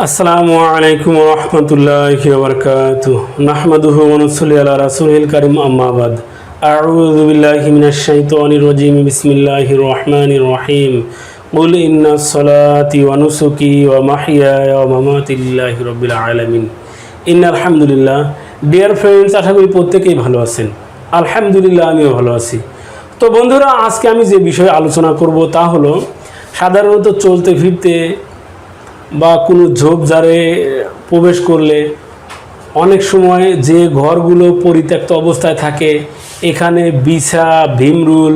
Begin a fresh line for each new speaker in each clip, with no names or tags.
আসসালামু আলাইকুম রহমতুল্লাহ বরকাত নাহমাদুহু ওনসলি আলা রাসুলিল করিম আম্মাবাদ আউযু বিল্লাহি মিনাশ শাইতানির রাজিম বিসমিল্লাহির রহমানির রহিম قل إن صلاتي ونسكي ومحياي ومماتي لله رب العالمين إن الحمد لله ডিয়ার ফ্রেন্ডস আশা করি প্রত্যেকেই ভালো আছেন আলহামদুলিল্লাহ আমিও ভালো আছি তো বন্ধুরা আজকে আমি যে বিষয়ে আলোচনা করব তা হলো সাধারণত চলতে ফিরতে বা কোনো ঝোপঝাড়ে প্রবেশ করলে অনেক সময় যে ঘরগুলো পরিত্যক্ত অবস্থায় থাকে, এখানে বিছা, ভীমরুল,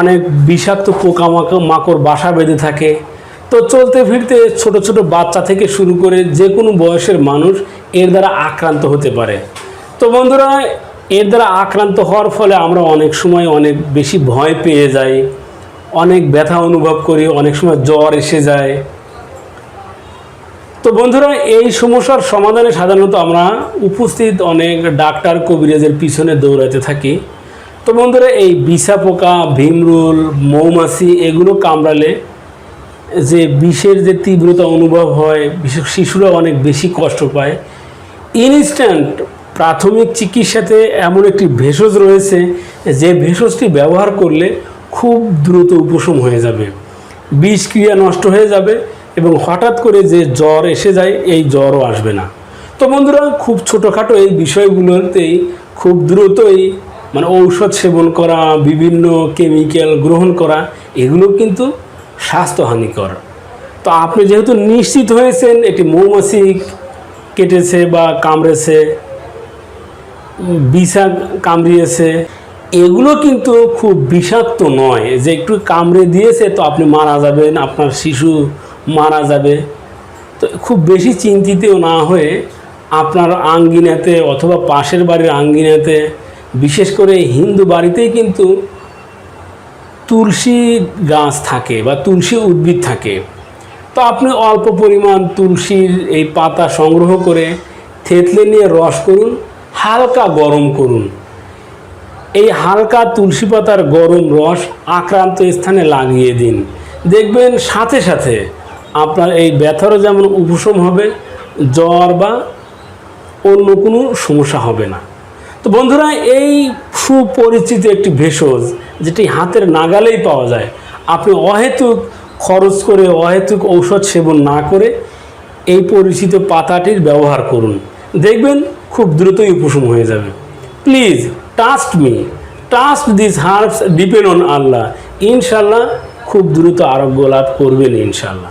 অনেক বিষাক্ত পোকামাকড় মাকড় বাসা বেঁধে থাকে। তো চলতে ফিরতে ছোট ছোট বাচ্চা থেকে শুরু করে যে কোনো বয়সের মানুষ এর দ্বারা আক্রান্ত হতে পারে। তো বন্ধুরা, এর দ্বারা আক্রান্ত হওয়ার ফলে আমরা অনেক সময় অনেক বেশি ভয় পেয়ে যাই, অনেক ব্যথা অনুভব করি, অনেক সময় জ্বর এসে যায়। তো বন্ধুরা, এই সমস্যার সমাধানে সাধারণত আমরা উপস্থিত অনেক ডাক্তার কবিরাজের পিছনে দৌড়াতে থাকি। তো বন্ধুরা, এই বিষা পোকা, ভীমরুল, মৌমাছি এগুলো কামড়ালে যে বিষের যে তীব্রতা অনুভব হয়, বিশেষ শিশুরা অনেক বেশি কষ্ট পায়। ইনস্ট্যান্ট প্রাথমিক চিকিৎসাতে এমন একটি ভেষজ রয়েছে, যে ভেষজটি ব্যবহার করলে খুব দ্রুত উপশম হয়ে যাবে। বিষক্রিয়া নষ্ট হয়ে যাবে এবং হঠাৎ করে যে জ্বর এসে যায়, এই জ্বরও আসবে না। তো বন্ধুরা, খুব ছোটোখাটো এই বিষয়গুলোতেই খুব দ্রুতই মানে ঔষধ সেবন করা, বিভিন্ন কেমিক্যাল গ্রহণ করা, এগুলো কিন্তু স্বাস্থ্যহানিকর। তো আপনি যেহেতু নিশ্চিত হয়েছেন এটি মৌমাছি কেটেছে বা কামড়েছে, বিষা কামড়িয়েছে, এগুলো কিন্তু খুব বিষাক্ত নয়। যে একটু কামড়ে দিয়েছে তো আপনি মারা যাবেন, আপনার শিশু মারা যাবে। তো খুব বেশি চিন্তিতও না হয়ে আপনার আঙ্গিনাতে অথবা পাশের বাড়ির আঙ্গিনাতে, বিশেষ করে হিন্দু বাড়িতেই কিন্তু তুলসী গাছ থাকে বা তুলসী উদ্ভিদ থাকে। তো আপনি অল্প পরিমাণ তুলসীর এই পাতা সংগ্রহ করে থেতলে নিয়ে রস করুন, হালকা গরম করুন। এই হালকা তুলসী পাতার গরম রস আক্রান্ত স্থানে লাগিয়ে দিন। দেখবেন সাথে সাথে আপনার এই ব্যথারও যেমন উপশম হবে, জ্বর বা অন্য কোনো সমস্যা হবে না। তো বন্ধুরা, এই সুপরিচিত একটি ভেষজ, যেটি হাতের নাগালেই পাওয়া যায়, আপনি অহেতুক খরচ করে, অহেতুক ঔষধ সেবন না করে এই পরিচিত পাতাটির ব্যবহার করুন। দেখবেন খুব দ্রুতই উপশম হয়ে যাবে। Please trust me trust this herbs depend on আল্লাহ ইনশাল্লাহ খুব দ্রুত আরোগ্য লাভ করবেন ইনশাল্লাহ